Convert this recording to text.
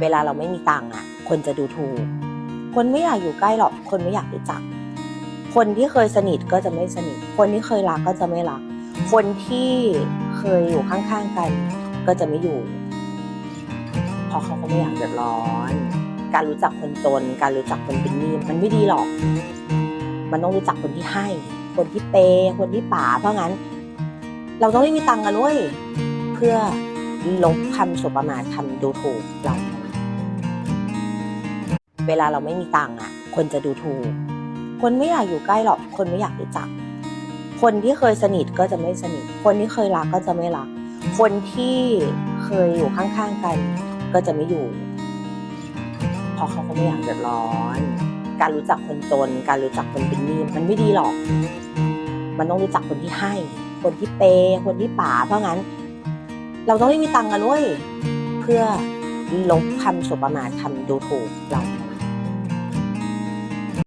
เวลาเราไม่มีตังค์อะ คนจะดูถูก คนไม่อยากอยู่ใกล้หรอก คนไม่อยากรู้จัก คนที่เคยสนิทก็จะไม่สนิท คนที่เคยรักก็จะไม่รัก คนที่เคยอยู่ข้างๆกัน ก็จะไม่อยู่ เพราะเขาก็ไม่อยากเดือดร้อน การรู้จักคนจน การรู้จักคนเป็นหนี้มันไม่ดีหรอก มันต้องรู้จักคนที่ให้ คนที่เปย์คนที่ป่า เพราะงั้น เราต้องไม่มีตังค์กันเว้ยเพื่อลบคำสบประมาทคำดูถูกเรา เวลาเราไม่มีตังค์อะ คนจะดูถูก คนไม่อยากอยู่ใกล้หรอก คนไม่อยากรู้จัก คนที่เคยสนิทก็จะไม่สนิท คนที่เคยรักก็จะไม่รัก คนที่เคยอยู่ข้างๆกัน ก็จะไม่อยู่ เพราะเขาก็ไม่อยากเดือดร้อน การรู้จักคนจน การรู้จักคนเป็นหนี้มันไม่ดีหรอก มันต้องรู้จักคนที่ให้ คนที่เปย์คนที่ป่า เพราะงั้น เราต้องไม่มีตังค์กันเว้ยเพื่อลบคำสบประมาทคำดูถูกเรา